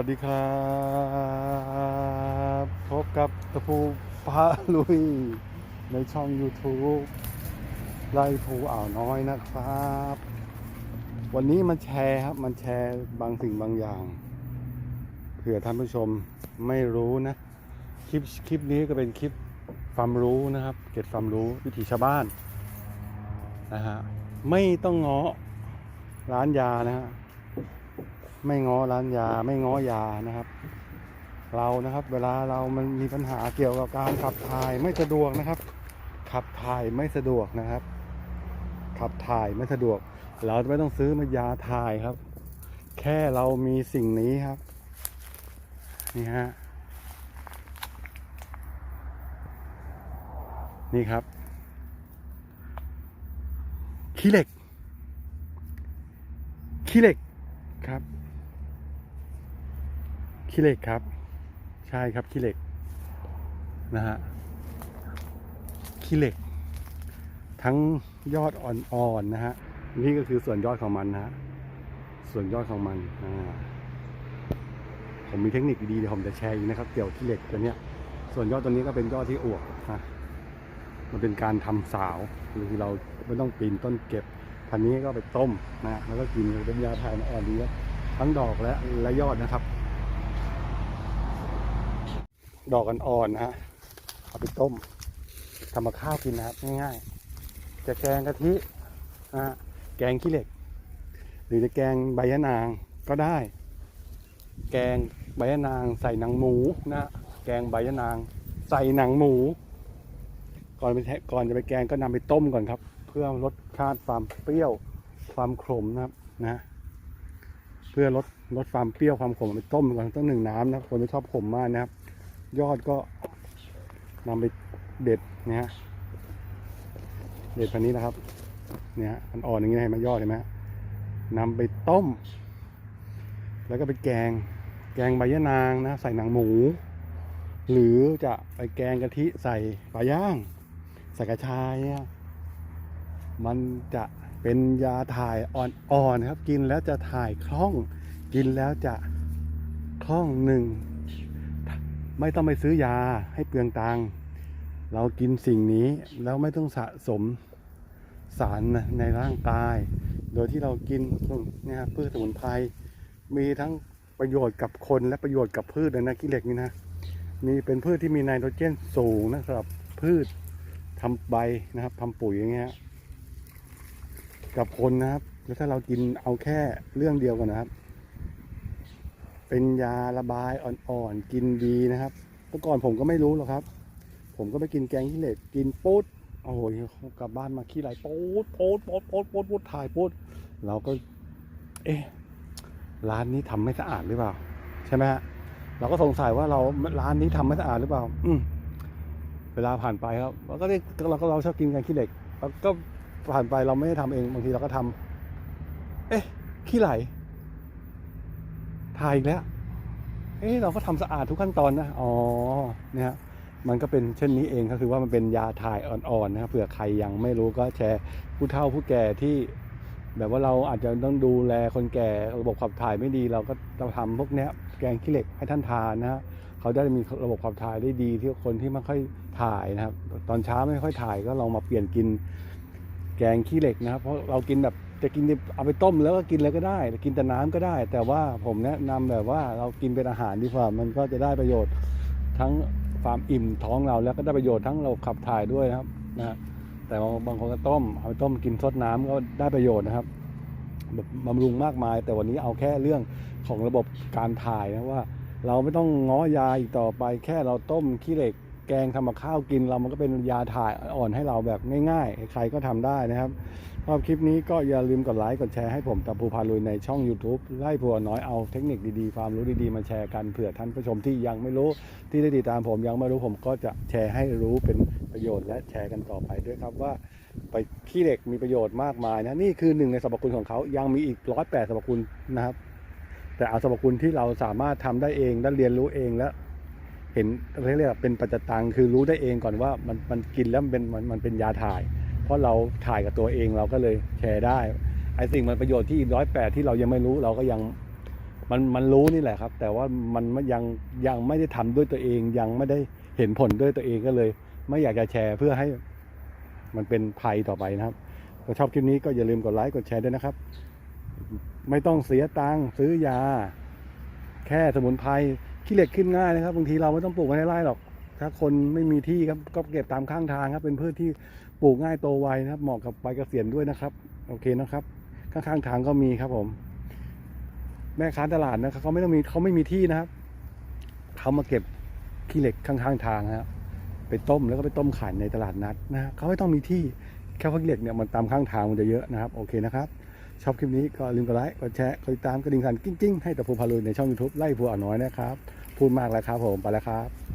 วัสดีครับ พบกับตะพูพาลุย ในช่อง YouTube ไล่ภูอ่าวน้อยนะครับ วันนี้มันแชร์ครับ มันแชร์บางสิ่งบางอย่าง เผื่อท่านผู้ชมไม่รู้นะ คลิปคลิปนี้ก็เป็นคลิปความรู้นะครับ เก็บความรู้วิถีชาวบ้านนะฮะไม่ต้องเง้อร้านยานะฮะ ไม่ง้อร้านยาไม่ง้อยานะครับ เรานะครับ เวลาเรามันมีปัญหาเกี่ยวกับการขับถ่ายไม่สะดวกนะครับ ขับถ่ายไม่สะดวกนะครับ ขับถ่ายไม่สะดวก เราไม่ต้องซื้อมายาถ่ายครับ แค่เรามีสิ่งนี้ครับนี่ฮะนี่ครับขี้เหล็กขี้เหล็กครับ ขี้เหล็กครับ ใช่ครับขี้เหล็กนะฮะขี้เหล็ก ทั้งยอดอ่อนๆนะฮะนี่ก็คือส่วนยอดของมันนะฮะส่วนยอดของมันอ่าผมมีเทคนิคดีๆเดี๋ยวผมจะแชร์อีกนะครับ เกี่ยวกับขี้เหล็กตัวเนี้ย ส่วนยอดตัวนี้ก็เป็นยอดที่อวบนะมันเป็นการทำสาวคือเราไม่ต้องปีนต้นเก็บพันนี้ก็ไปต้มนะแล้วก็กินเป็นยาถ่ายอ่อนดีทั้งดอกและและยอดนะครับ ดอกอ่อนๆนะฮะเอาไปต้มทำมาข้าวกินนะครับง่ายๆ จะแกงกะทินะฮะแกงขี้เหล็ก หรือจะแกงใบยะนางก็ได้ แกงใบยะนางใส่หนังหมูนะแกงใบยะนางใส่หนังหมู ก่อนไปแก่อนจะไปแกงก็นำไปต้มก่อนครับ เพื่อลดค่าความเปรี้ยวความขมนะครับนะเพื่อลดลดความเปรี้ยวความขมไปต้มก่อนต้องหนึ่งน้ำนะคนไม่ชอบขมมากนะครับ ยอดก็นำไปเด็ดนะฮะเด็ดพันนี้นะครับ เนี่ยมันอ่อนอย่างนี้เห็นไหมยอดเห็นไหมนำไปต้ม แล้วก็ไปแกง แกงใบยะนางนะ ใส่หนังหมู หรือจะไปแกงกะทิใส่ปลาย่าง ใส่กระชายเนี่ยมันจะเป็นยาถ่ายอ่อนๆครับ กินแล้วจะถ่ายคล่อง กินแล้วจะคล่องหนึ่ง ไม่ต้องไปซื้อยาให้เปลืองตังค์เรากินสิ่งนี้ แล้วไม่ต้องสะสมสารในร่างกาย โดยที่เรากินนี่ยครับพืชสมุนไพรมีทั้งประโยชน์กับคนและประโยชน์กับพืชเลยนะขี้เหล็กนี่นะมีเป็นพืชที่มีไนโตรเจนสูงนะสำหรับพืชทำใบนะครับทำปุ๋ยอย่างเงี้ยกับคนนะครับ แล้วถ้าเรากินเอาแค่เรื่องเดียวกันนะครับ เป็นยาระบายอ่อนๆ กินดีนะครับเมื่อก่อนผมก็ไม่รู้หรอกครับ ผมก็ไปกินแกงขี้เหล็กกินปุ๊ดโอ้โหกลับบ้านมาขี้ไหลปุ๊ดปุ๊ดปุ๊ดปุ๊ดปุ๊ดปุ๊ดถ่ายปุ๊ดเราก็ เอ๊ะร้านนี้ทำไม่สะอาดหรือเปล่า ใช่ไหมฮะเราก็สงสัยว่าเราร้านนี้ทำไม่สะอาดหรือเปล่า อืมเวลาผ่านไปครับเราก็ได้เราก็เราชอบกินแกันขี้เหล็กแล้วก็ผ่านไปเราไม่ได้ทำเองบางทีเราก็ทำเอ๊ะขี้ไหล ถ่ายอีกแล้ว เอ๊ะเราก็ทำสะอาดทุกขั้นตอนนะ อ๋อ เนี่ยฮะมันก็เป็นเช่นนี้เองก็คือว่ามันเป็นยาถ่ายอ่อนๆนะครับเผื่อใครยังไม่รู้ก็แชร์ผู้เฒ่าผู้แก่ที่ แบบว่าเราอาจจะต้องดูแลคนแก่ระบบขับถ่ายไม่ดี เราก็ต้องทำพวกเนี้ยแกงขี้เหล็กให้ท่านทานนะฮะเขาได้มีระบบขับถ่ายได้ดีที่คนที่ไม่ค่อยถ่ายนะครับ ตอนเช้าไม่ค่อยถ่ายก็ลองมาเปลี่ยนกินแกงขี้เหล็กนะครับ เพราะเรากินแบบ จะกินเอาไปต้มแล้วก็กินเลยก็ได้ กินแต่น้ำก็ได้ แต่ว่าผมแนะนำแบบว่าเรากินเป็นอาหารดีกว่ามันก็จะได้ประโยชน์ทั้งความอิ่มท้องเราแล้วก็ได้ประโยชน์ทั้งเราขับถ่ายด้วยนะครับนะแต่บางบางคนก็ต้มเอาไปต้มกินซดน้ำก็ได้ประโยชน์นะครับแบบบำรุงมากมาย แต่วันนี้เอาแค่เรื่องของระบบการถ่ายนะว่า เราไม่ต้องง้อยาอีกต่อไปแค่เราต้มขี้เหล็ก แกงทำกับข้าวกินเรามันก็เป็นยาถ่ายอ่อนให้เราแบบง่ายๆ ใครก็ทำได้นะครับชอบคลิปนี้ก็อย่าลืมกดไลค์กดแชร์ให้ผมตะภูพาลุยในช่อง YouTube ไล่ผัวน้อยเอาเทคนิคดีๆ ความรู้ดีๆ มาแชร์กันเผื่อท่านผู้ชมที่ยังไม่รู้ที่ได้ติดตามผมยังไม่รู้ผมก็จะแชร์ให้รู้เป็นประโยชน์และแชร์กันต่อไปด้วยครับว่า ไปขี้เหล็กมีประโยชน์มากมายนะนี่คือหนึ่งในสรรพคุณของเขายังมีอีกร้อยแปดสรรพคุณนะครับ แต่เอาสรรพคุณที่เราสามารถทำได้เองและเรียนรู้เองแล้ว ห็นเรียกว่าเป็นปัจจตังคือรู้ได้เองก่อนว่ามันมันกินแล้วมันเป็นมันมันเป็นยาถ่าย เพราะเราถ่ายกับตัวเองเราก็เลยแชร์ได้ไอ้สิ่งมันประโยชน์ที่ร้อยแปดที่เรายังไม่รู้เราก็ยังมันมันรู้นี่แหละครับ แต่ว่ามันยังยังไม่ได้ทำด้วยตัวเอง ยังไม่ได้เห็นผลด้วยตัวเองก็เลย ไม่อยากจะแชร์เพื่อให้มันเป็นภัยต่อไปนะครับถ้าชอบคลิปนี้ก็อย่าลืมกดไลค์กดแชร์ด้วยนะครับ ไม่ต้องเสียตังค์ซื้อยา แค่สมุนไพร ขี้เหล็กขึ้นง่ายนะครับบางทีเราไม่ต้องปลูกไว้ในไร่หรอก ถ้าคนไม่มีที่ครับก็เก็บตามข้างทางครับ เป็นพืชที่ปลูกง่ายโตไวนะครับ เหมาะกับใบเกษียณด้วยนะครับ โอเคนะครับ ข้างๆทางก็มีครับผม แม่ค้าตลาดนะครับเขาไม่ต้องมีเขาไม่มีที่นะครับเขามาเก็บขี้เหล็กข้างๆทางนะครับไปต้มแล้วก็ไปต้มขายในตลาดนัดนะฮะเขาไม่ต้องมีที่แค่ขี้เหล็กเนี่ยมันตามข้างทางมันจะเยอะนะครับ โอเคนะครับ ชอบคลิปนี้ก็ลืมกดไลค์ กดแชร์ กดติดตามกระดิ่งสั่นกิ้งๆ ให้แต่ภูพาลุยในช่อง YouTube ไล่ภูอ่าวน้อยนะครับ พูดมากแล้วครับผม ไปแล้วครับ